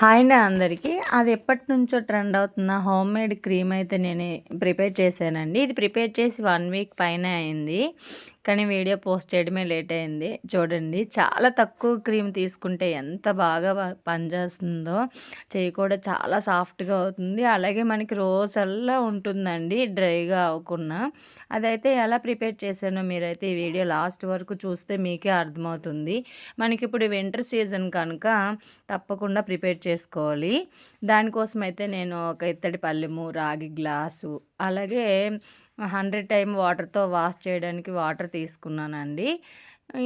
hi అండి అందరికీ అది ఎప్పటి నుంచో ట్రెండ్ అవుతున్న హోమ్ మేడ్ క్రీమ్ అయితే నేను ప్రిపేర్ చేశానండి ఇది ప్రిపేర్ చేసి వన్ వీక్ పైన అయింది కానీ వీడియో పోస్ట్ చేయడమే లేట్ అయింది చూడండి చాలా తక్కువ క్రీమ్ తీసుకుంటే ఎంత బాగా పనిచేస్తుందో చెయ్యి కూడా చాలా సాఫ్ట్గా అవుతుంది అలాగే మనకి రోజల్లా ఉంటుందండి డ్రైగా అవ్వకుండా అదైతే ఎలా ప్రిపేర్ చేశానో మీరైతే ఈ వీడియో లాస్ట్ వరకు చూస్తే మీకే అర్థమవుతుంది మనకి ఇప్పుడు వింటర్ సీజన్ కనుక తప్పకుండా ప్రిపేర్ చేసుకోవాలి దానికోసం అయితే నేను ఒక ఇత్తడి పల్లెము రాగి గ్లాసు అలాగే హండ్రెడ్ టైం వాటర్తో వాష్ చేయడానికి వాటర్ తీసుకున్నానండి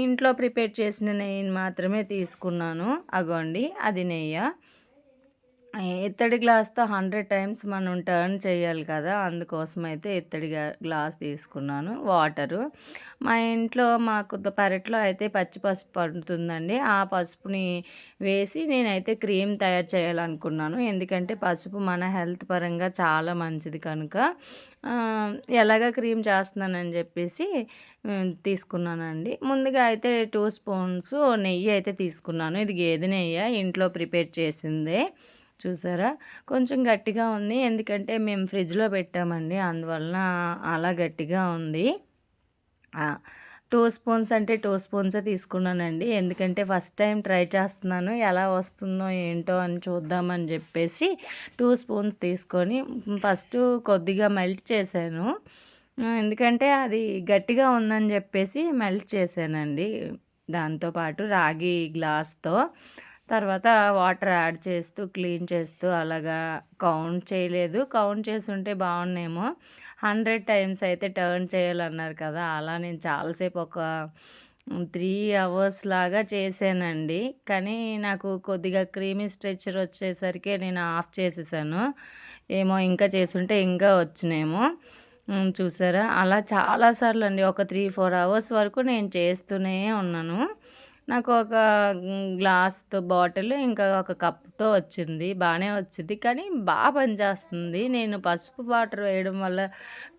ఇంట్లో ప్రిపేర్ చేసిన నెయ్యిని మాత్రమే తీసుకున్నాను అగోండి అది నెయ్యి ఇత్తడి గ్లాస్తో హండ్రెడ్ టైమ్స్ మనం టర్న్ చేయాలి కదా అందుకోసం అయితే ఇత్తడి గ్లాస్ తీసుకున్నాను వాటరు మా ఇంట్లో మాకు పెరట్లో అయితే పచ్చి పసుపు పడుతుందండి ఆ పసుపుని వేసి నేనైతే క్రీమ్ తయారు చేయాలనుకున్నాను ఎందుకంటే పసుపు మన హెల్త్ పరంగా చాలా మంచిది కనుక ఎలాగ క్రీమ్ చేస్తున్నానని చెప్పేసి తీసుకున్నానండి ముందుగా అయితే టూ స్పూన్స్ నెయ్యి అయితే తీసుకున్నాను ఇది గేదె నెయ్యి ఇంట్లో ప్రిపేర్ చేసిందే చూసారా కొంచెం గట్టిగా ఉంది ఎందుకంటే మేము ఫ్రిడ్జ్లో పెట్టామండి అందువలన అలా గట్టిగా ఉంది టూ స్పూన్స్ అంటే టూ స్పూన్సే తీసుకున్నానండి ఎందుకంటే ఫస్ట్ టైం ట్రై చేస్తున్నాను ఎలా వస్తుందో ఏంటో అని చూద్దామని చెప్పేసి టూ స్పూన్స్ తీసుకొని ఫస్ట్ కొద్దిగా మెల్ట్ చేశాను ఎందుకంటే అది గట్టిగా ఉందని చెప్పేసి మెల్ట్ చేశానండి దాంతోపాటు రాగి గ్లాస్తో తర్వాత వాటర్ యాడ్ చేస్తూ క్లీన్ చేస్తూ అలాగా కౌంట్ చేయలేదు కౌంట్ చేసి ఉంటే బాగున్నాయేమో హండ్రెడ్ టైమ్స్ అయితే టర్న్ చేయాలన్నారు కదా అలా నేను చాలాసేపు ఒక త్రీ అవర్స్ లాగా చేశానండి కానీ నాకు కొద్దిగా క్రీమీ స్ట్రెచ్చర్ వచ్చేసరికి నేను ఆఫ్ చేసేసాను ఏమో ఇంకా చేస్తుంటే ఇంకా వచ్చినేమో చూసారా అలా చాలాసార్లు అండి ఒక త్రీ ఫోర్ అవర్స్ వరకు నేను చేస్తూనే ఉన్నాను నాకు ఒక గ్లాస్తో బాటిల్ ఇంకా ఒక కప్తో వచ్చింది బాగానే వచ్చింది కానీ బాగా పనిచేస్తుంది నేను పసుపు వాటర్ వేయడం వల్ల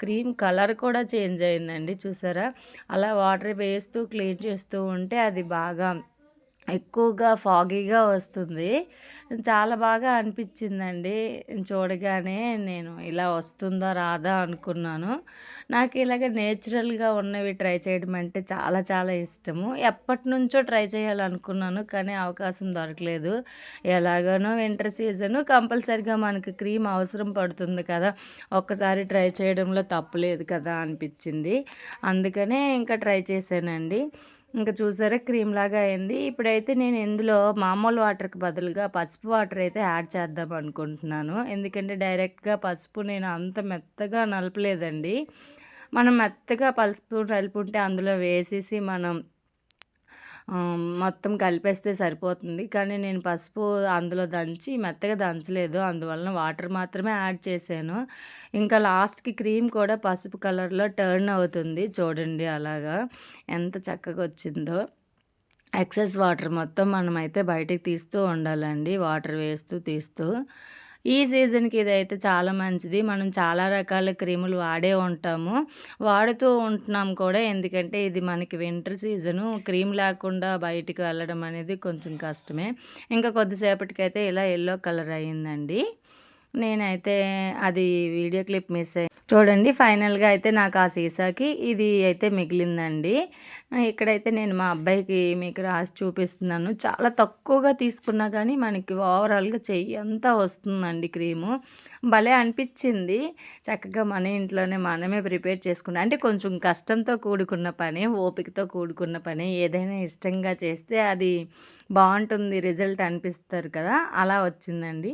క్రీమ్ కలర్ కూడా చేంజ్ అయిందండి చూసారా అలా వాటర్ వేస్తూ క్లీన్ చేస్తూ ఉంటే అది బాగా ఎక్కువగా ఫాగీగా వస్తుంది చాలా బాగా అనిపించిందండి చూడగానే నేను ఇలా వస్తుందా రాదా అనుకున్నాను నాకు ఇలాగ నేచురల్గా ఉన్నవి ట్రై చేయడం అంటే చాలా చాలా ఇష్టము ఎప్పటి నుంచో ట్రై చేయాలనుకున్నాను కానీ అవకాశం దొరకలేదు ఎలాగనో వింటర్ సీజన్ కంపల్సరిగా మనకు క్రీమ్ అవసరం పడుతుంది కదా ఒక్కసారి ట్రై చేయడంలో తప్పులేదు కదా అనిపించింది అందుకనే ఇంకా ట్రై చేశానండి ఇంకా చూసారా క్రీమ్ లాగా అయింది ఇప్పుడైతే నేను ఇందులో మామూలు వాటర్కి బదులుగా పసుపు వాటర్ అయితే యాడ్ చేద్దాం అనుకుంటున్నాను ఎందుకంటే డైరెక్ట్గా పసుపు నేను అంత మెత్తగా నలపలేదండి మనం మెత్తగా పసుపు నలుపుంటే అందులో వేసేసి మనం మొత్తం కలిపేస్తే సరిపోతుంది కానీ నేను పసుపు అందులో దంచి మెత్తగా దంచలేదు అందువలన వాటర్ మాత్రమే యాడ్ చేశాను ఇంకా లాస్ట్కి క్రీమ్ కూడా పసుపు కలర్లో టర్న్ అవుతుంది చూడండి అలాగా ఎంత చక్కగా వచ్చిందో ఎక్సెస్ వాటర్ మొత్తం మనమైతే బయటికి తీస్తూ ఉండాలండి వాటర్ వేస్తూ తీస్తూ ఈ సీజన్కి ఇదైతే చాలా మంచిది మనం చాలా రకాల క్రీములు వాడే ఉంటాము వాడుతూ ఉంటున్నాం కూడా ఎందుకంటే ఇది మనకి వింటర్ సీజను క్రీమ్ లేకుండా బయటికి వెళ్ళడం అనేది కొంచెం కష్టమే ఇంకా కొద్దిసేపటికైతే ఇలా ఎల్లో కలర్ అయ్యిందండి నేనైతే అది వీడియో క్లిప్ మిస్ అయ్యి చూడండి ఫైనల్గా అయితే నాకు ఆ సీసాకి ఇది అయితే మిగిలిందండి ఇక్కడైతే నేను మా అబ్బాయికి మీకు రాసి చూపిస్తున్నాను చాలా తక్కువగా తీసుకున్నా కానీ మనకి ఓవరాల్గా చెయ్యి అంతా వస్తుందండి క్రీము భలే అనిపించింది చక్కగా మన ఇంట్లోనే మనమే ప్రిపేర్ చేసుకున్నాం అంటే కొంచెం కష్టంతో కూడుకున్న పని ఓపికతో కూడుకున్న పని ఏదైనా ఇష్టంగా చేస్తే అది బాగుంటుంది రిజల్ట్ అనిపిస్తారు కదా అలా వచ్చిందండి